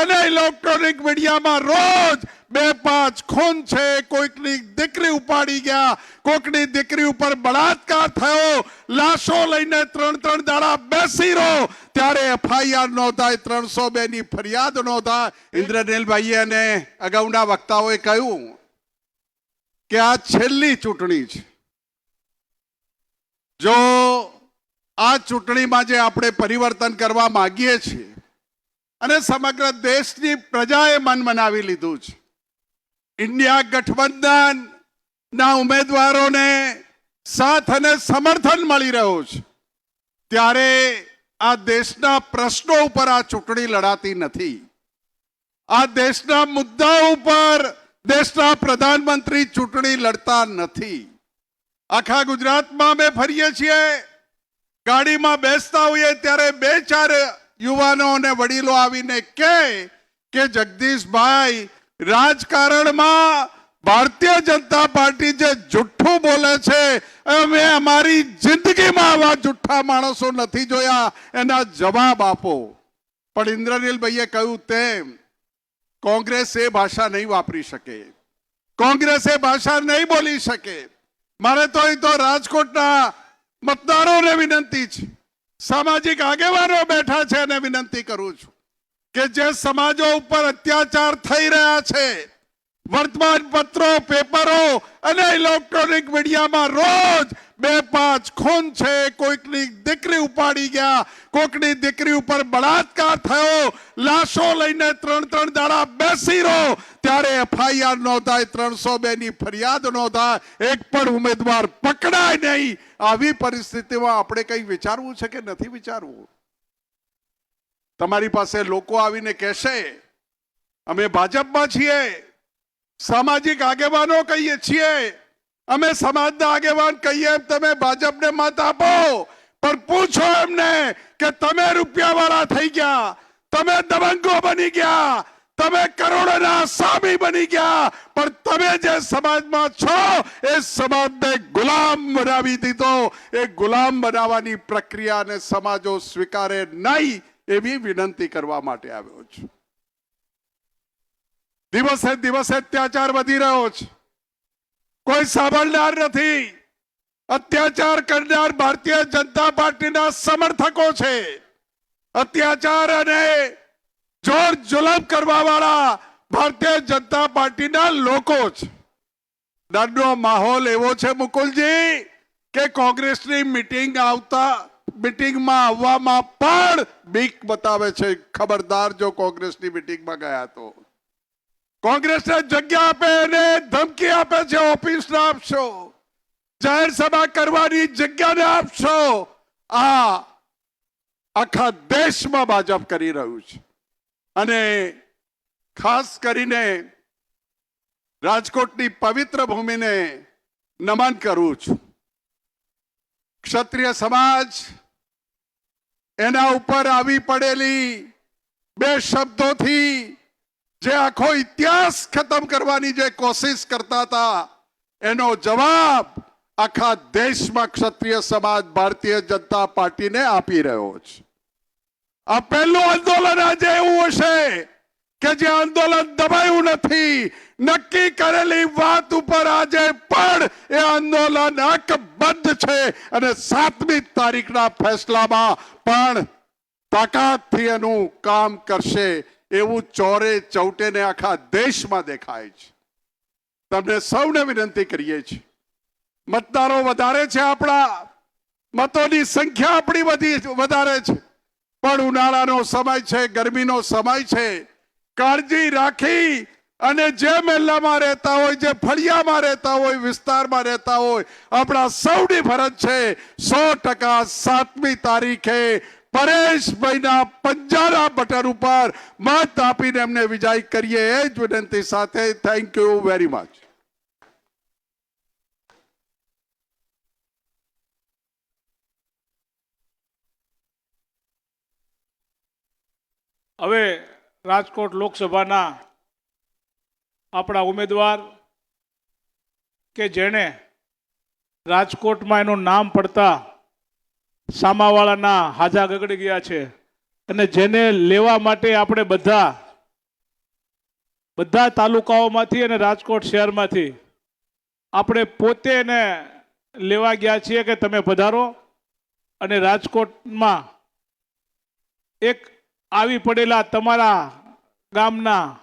અને ઇલેક્ટ્રોનિક મીડિયામાં રોજ બે પાંચ ખૂન છે. કોઈકની દીકરી ઉપાડી ગયા, કોઈકની દીકરી ઉપર બળાત્કાર થયો. લાશો લઈને ત્રણ ત્રણ દાડા બેસી રહો. ત્યારે એફઆઈઆર નોંધાય, ત્રણસો બે ની ફરિયાદ નોંધાય. ઇન્દ્રનીલભાઈએ અને અગાઉના વક્તાઓએ કહ્યું કે આ છેલ્લી ચૂંટણી છે. જો આ ચૂંટણીમાં જે આપણે પરિવર્તન કરવા માંગીએ છીએ અને સમગ્ર દેશની પ્રજાએ મન મનાવી લીધું છે. ઇન્ડિયા ગઠબંધન ના ઉમેદવારોને સાથ અને સમર્થન મળી રહ્યો છે. ત્યારે આ દેશના પ્રશ્નો ઉપર આ ચૂંટણી લડાતી નથી. આ દેશના મુદ્દા ઉપર દેશના પ્રધાનમંત્રી ચૂંટણી લડતા નથી. આખા ગુજરાતમાં અમે ફરીએ છીએ. ગાડીમાં બેસતા હોઈએ ત્યારે બે ચાર યુવાનો અને વડીલો આવીને કહે કે, જગદીશભાઈ, રાજકારણમાં ભારતીય જનતા પાર્ટી જે જુઠ્ઠું બોલે છે, અમે અમારી જિંદગીમાં આવા જુઠ્ઠા માણસો નથી જોયા. એના જવાબ આપો. પણ ઇન્દ્રનીલભાઈએ કહ્યું તેમ, કોંગ્રેસ એ ભાષા નહીં વાપરી શકે. કોંગ્રેસ એ ભાષા નહીં બોલી શકે. મારે તો અહીં તો રાજકોટના મતદારોને વિનંતી છે. સામાજિક આગેવાનો બેઠા છે અને વિનંતી કરું છું કે જે સમાજો ઉપર અત્યાચાર થઈ રહ્યા છે વર્તમાન પત્રો, પેપરો અને ઇલેક્ટ્રોનિક મીડિયામાં રોજ બે પાંચ ખૂન છે. કોઈકની દીકરી ઉપાડી ગયા, કોઈકની દીકરી ઉપર બળાત્કાર થયો. લાશો લઈને ત્રણ ત્રણ દાડા બેસી રહો. ત્યારે એફઆઈઆર નોંધાય, ત્રણસો બે ની ફરિયાદ નોંધાય. એક પણ ઉમેદવાર પકડાય નહીં. આવી પરિસ્થિતિમાં આપણે કંઈ વિચારવું છે કે નથી વિચારવું? તમારી પાસે લોકો આવીને કહેશે, અમે ભાજપમાં છીએ. સામાજિક આગેવાનો કહીએ છીએ. અમે સમાજના આગેવાન કહીએ એમ તમે ભાજપને મત આપો. પણ પૂછો એમને કે તમે રૂપિયા વાળા થઈ ગયા, તમે દબંગો બની ગયા, તમે કરોડોના સામી બની ગયા. પણ તમે જે સમાજમાં છો, એ સમાજને ગુલામ બનાવી દીધો. એ ગુલામ બનાવવાની પ્રક્રિયાને સમાજો સ્વીકારે નહીં એવી વિનંતી કરવા માટે આવ્યો છું. દિવસે દિવસે અત્યાચાર વધી રહ્યો છે. કોઈ સાંભળનાર નથી. અત્યાચાર કરનાર ભારતીય જનતા પાર્ટીના સમર્થકો છે. અત્યાચાર અને જોર જુલમ કરવા વાળા ભારતીય જનતા પાર્ટીના લોકો છે. દંડનો માહોલ એવો છે મુકુલજી કે કોંગ્રેસની મિટિંગ આવતા મીટિંગમાં આવવામાં પણ બીક બતાવે છે. ખબરદાર જો કોંગ્રેસની મિટિંગમાં ગયા તો. કોંગ્રેસને જગ્યા આપે અને ધમકી આપે છે ઓફિસ ના આપશો. જાહેર સભા કરવાની જગ્યાને આપશો. આ આખા દેશમાં ભાજપ કરી રહ્યું છે. અને ખાસ કરીને રાજકોટની પવિત્ર ભૂમિને નમન કરું છું. ક્ષત્રિય સમાજ એના ઉપર આવી પડેલી બે શબ્દોથી જે આખો ઇતિહાસ ખતમ કરવાની જે કોશિશ કરતા હતા, એનો જવાબ આખા દેશમાં ક્ષત્રિય સમાજ, ભારતીય જનતા પાર્ટીને આપી રહ્યો છે. આ પહેલું આંદોલન આજે એવું હશે કે જે આંદોલન દબાયું નથી. નક્કી કરેલી વાત ઉપર આજે પણ એ આંદોલન અકબદ્ધ છે અને સાતમી તારીખના ફેસલામાં પણ તાકાતથી એનું કામ કરશે એવું ચોરે ચૌટેને આખા દેશમાં દેખાય છે. તમને સૌને વિનંતી કરીએ છીએ. મતદારો વધારે છે આપણા, મતોની સંખ્યા આપણી વધી, વધારે છે. પણ ઉનાળાનો સમય છે, ગરમીનો સમય છે. કાળજી રાખી અને જે મહેલામાં રહેતા હોય, જે ફળિયામાં રહેતા હોય, વિસ્તારમાં રહેતા હોય, આપણા સૌની ફરજ છે સો ટકા સાતમી તારીખે પરેશભાઈના પંજારા બટન ઉપર મત આપીને એમને વિજય કરીએ. એ જ વિનંતી સાથે થેન્ક યુ વેરી મચ હવે રાજકોટ લોકસભાના આપણા ઉમેદવાર કે જેણે રાજકોટમાં એનું નામ પડતા સામાવાળાના હાજા ગગડી ગયા છે. અને જેને લેવા માટે આપણે બધા બધા તાલુકાઓમાંથી અને રાજકોટ શહેરમાંથી આપણે પોતે એને લેવા ગયા છીએ કે તમે પધારો અને રાજકોટમાં એક આવી પડેલા તમારા ગામના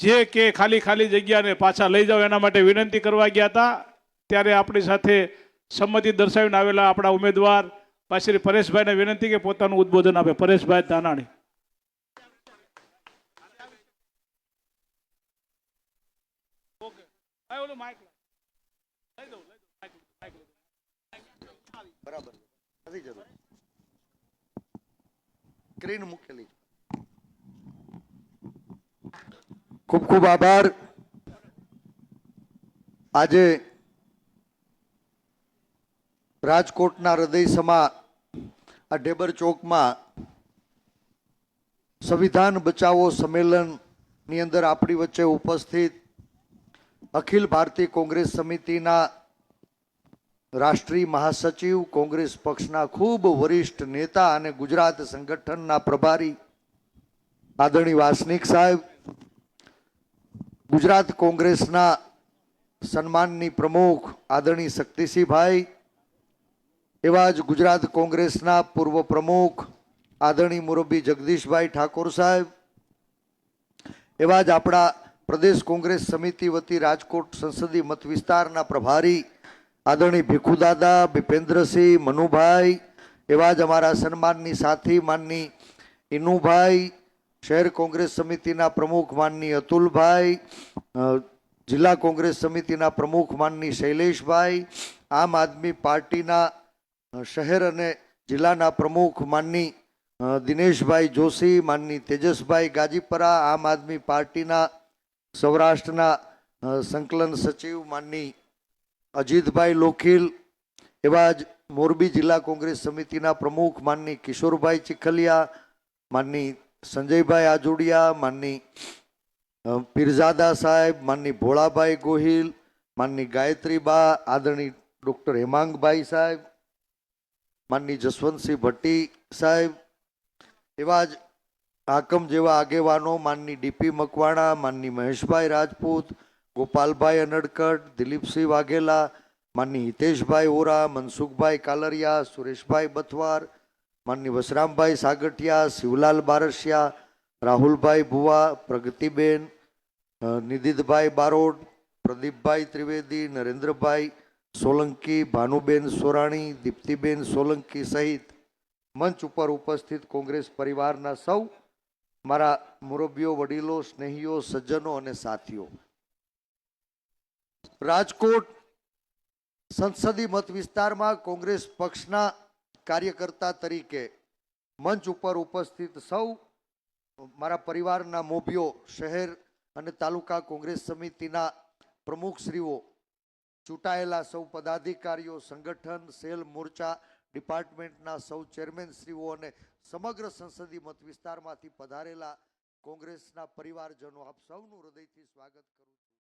જે કે ખાલી ખાલી જગ્યાને પાછા લઈ જાઓ એના માટે વિનંતી કરવા ગયા હતા. ત્યારે આપણી સાથે સંમતિ દર્શાવીને આવેલા આપણા ઉમેદવાર પાછી પરેશભાઈને વિનંતી કે પોતાનું ઉદ્બોધન આપે. પરેશભાઈ દાનાણી. બરાબર. નથી જરૂર. ખૂબ ખૂબ આભાર. આજે રાજકોટના હૃદયસમા આ ઢેબર ચોકમાં સંવિધાન બચાવો સંમેલનની અંદર આપણી વચ્ચે ઉપસ્થિત અખિલ ભારતીય કોંગ્રેસ સમિતિના રાષ્ટ્રીય મહાસચિવ, કોંગ્રેસ પક્ષના ખૂબ વરિષ્ઠ નેતા અને ગુજરાત સંગઠનના પ્રભારી આદરણીય વાસનિક સાહેબ, ગુજરાત કોંગ્રેસના સન્માનની પ્રમુખ આદરણીય શક્તિસિંહભાઈ એવા જ ગુજરાત કોંગ્રેસના પૂર્વ પ્રમુખ આદરણીય મુરબ્બી જગદીશભાઈ ઠાકોર સાહેબ, એવા જ આપણા પ્રદેશ કોંગ્રેસ સમિતિ વતી રાજકોટ સંસદીય મત વિસ્તારના પ્રભારી આદરણીય ભીખુદાદા, ભીપેન્દ્રસિંહ, મનુભાઈ, એવા જ અમારા સન્માનની સાથી માનની ઇનુભાઈ, શહેર કોંગ્રેસ સમિતિના પ્રમુખ માનની અતુલભાઈ જિલ્લા કોંગ્રેસ સમિતિના પ્રમુખ માનની શૈલેષભાઈ, આમ આદમી પાર્ટીના શહેર અને જિલ્લાના પ્રમુખ માનની દિનેશભાઈ જોશી, માનની તેજસભાઈ ગાજીપરા, આમ આદમી પાર્ટીના, સૌરાષ્ટ્રના સંકલન સચિવ માનની અજીતભાઈ લોખીલ, એવા જ મોરબી જિલ્લા કોંગ્રેસ સમિતિના પ્રમુખ માનની કિશોરભાઈ ચીખલિયા, માનની સંજયભાઈ આજુડિયા, માનની પીરઝાદા સાહેબ, માનની ભોળાભાઈ ગોહિલ, માનની ગાયત્રીબા આદરણી ડૉક્ટર હેમાંગભાઈ સાહેબ માનની જસવંતસિંહ ભટ્ટી સાહેબ, એવા જ હાકમ જેવા આગેવાનો, માનની ડીપી મકવાણા, માનની મહેશભાઈ રાજપૂત, ગોપાલભાઈ અનડકટ, દિલીપસિંહ વાઘેલા, માનની હિતેશભાઈ ઓરા, મનસુખભાઈ કાલરિયા, સુરેશભાઈ બથવાર, માનની વસરામભાઈ સાગઠિયા, શિવલાલ બારસિયા, રાહુલભાઈ ભુવા, પ્રગતિબેન નિધિતભાઈ બારોડ પ્રદીપભાઈ ત્રિવેદી, નરેન્દ્રભાઈ સોલંકી, ભાનુબેન સોરાણી, દીપ્તિબેન સોલંકી સહિત મંચ ઉપર ઉપસ્થિત કોંગ્રેસ પરિવારના સૌ, મારા મુરબ્બીઓ વડીલો, સ્નેહીઓ, સજ્જનો અને સાથીઓ. રાજકોટ સંસદીય મત વિસ્તારમાં કોંગ્રેસ પક્ષના કાર્યકર્તા તરીકે મંચ ઉપર ઉપસ્થિત સૌ, મારા પરિવારના મોભીઓ, શહેર અને તાલુકા કોંગ્રેસ સમિતિના પ્રમુખશ્રીઓ ચૂંટાયેલા સૌ પદાધિકારીઓ, સંગઠન, સેલ મોરચા, ડિપાર્ટમેન્ટના સૌ ચેરમેનશ્રીઓ અને સમગ્ર સંસદીય મત વિસ્તારમાંથી પધારેલા કોંગ્રેસના પરિવારજનો, આપ સૌનું હૃદયથી સ્વાગત કરું